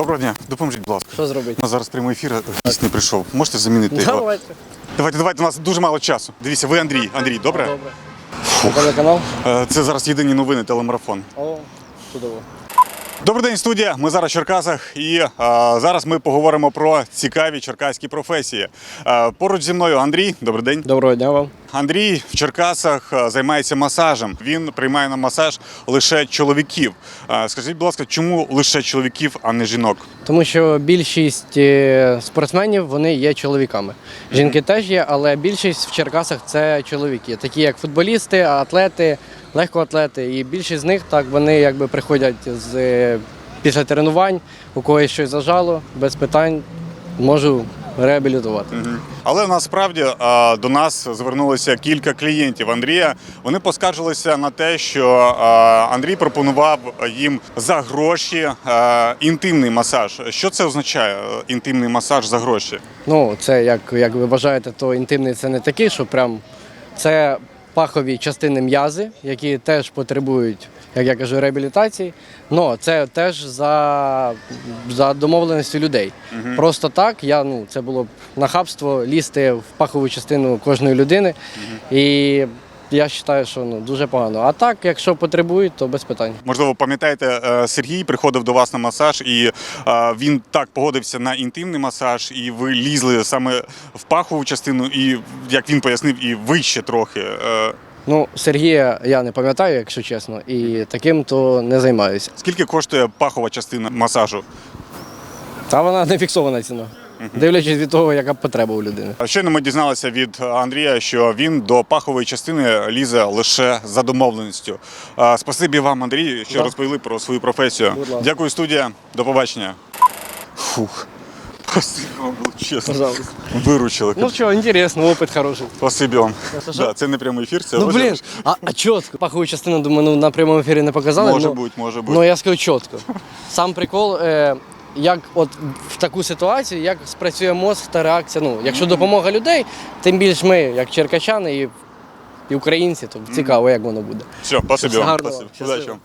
Доброго дня, допоможіть, будь ласка. Що зробити? У нас зараз прямий ефір, гість не прийшов. Можете замінити його? Давайте. Давайте, давайте, у нас дуже мало часу. Дивіться, ви Андрій. Андрій, добре? Добре. Телеканал? Е, Це зараз єдині новини, телемарафон. О, чудово. Добрий день, студія. Ми зараз в Черкасах, і е, зараз ми поговоримо про цікаві черкаські професії. Е, поруч зі мною Андрій. Добрий день. Доброго дня вам. Андрій в Черкасах е, займається масажем. Він приймає на масаж лише чоловіків. Е, скажіть, будь ласка, чому лише чоловіків, а не жінок? Тому що більшість спортсменів вони є чоловіками. Жінки теж є, але більшість в Черкасах це чоловіки, такі як футболісти, атлети, легкоатлети. І більшість з них так вони якби приходять з е, після тренувань, у когось щось зажало, без питань можу реабілітувати. Але насправді до нас звернулося кілька клієнтів Андрія. Вони поскаржилися на те, що Андрій пропонував їм за гроші інтимний масаж. Що це означає е, інтимний масаж за гроші? Ну, це як, як ви вважаєте, то інтимний це не такий, що прям це пахові частини м'язи, які теж потребують, як я кажу, реабілітації. Ну, це теж за, за домовленістю людей. Просто так, я, ну, це було б нахабство лізти в пахову частину кожної людини. І я вважаю, що ну, дуже погано. А так, якщо потребують, то без питань. Можливо, пам'ятаєте, е, Сергій приходив до вас на масаж, і е, він так погодився на інтимний масаж, і ви лізли саме в пахову частину, і як він пояснив, і вище трохи. Е, Ну, Сергія я не пам'ятаю, якщо чесно, і таким то не займаюся. Скільки коштує пахова частина масажу? Та вона не фіксована ціна. Дивлячись від того, яка потреба у людини. Щойно ми дізналися від Андрія, що він до пахової частини лізе лише за домовленістю. Спасибі вам, Андрій, що Да. розповіли про свою професію. Дякую, студія. До побачення. Фух. Спасибі вам величезно. Пожалуйста. Виручили. Ну що, інтересно, опит хороший. Спасибі вам. Да, це не прямий ефір, це Ну блін, а, а чітко. Пахову частину, думаю, ну, на прямому ефірі не показали. Може ну, бути, може бути. Ну я скажу чітко. Сам прикол, е, як от в таку ситуацію, як спрацює мозк та реакція. Ну, якщо допомога людей, тим більш ми, як черкачани і, і українці, то цікаво, як воно буде. Все, спасибо. Гарного. Спасибі. Щасливо. Удачі вам.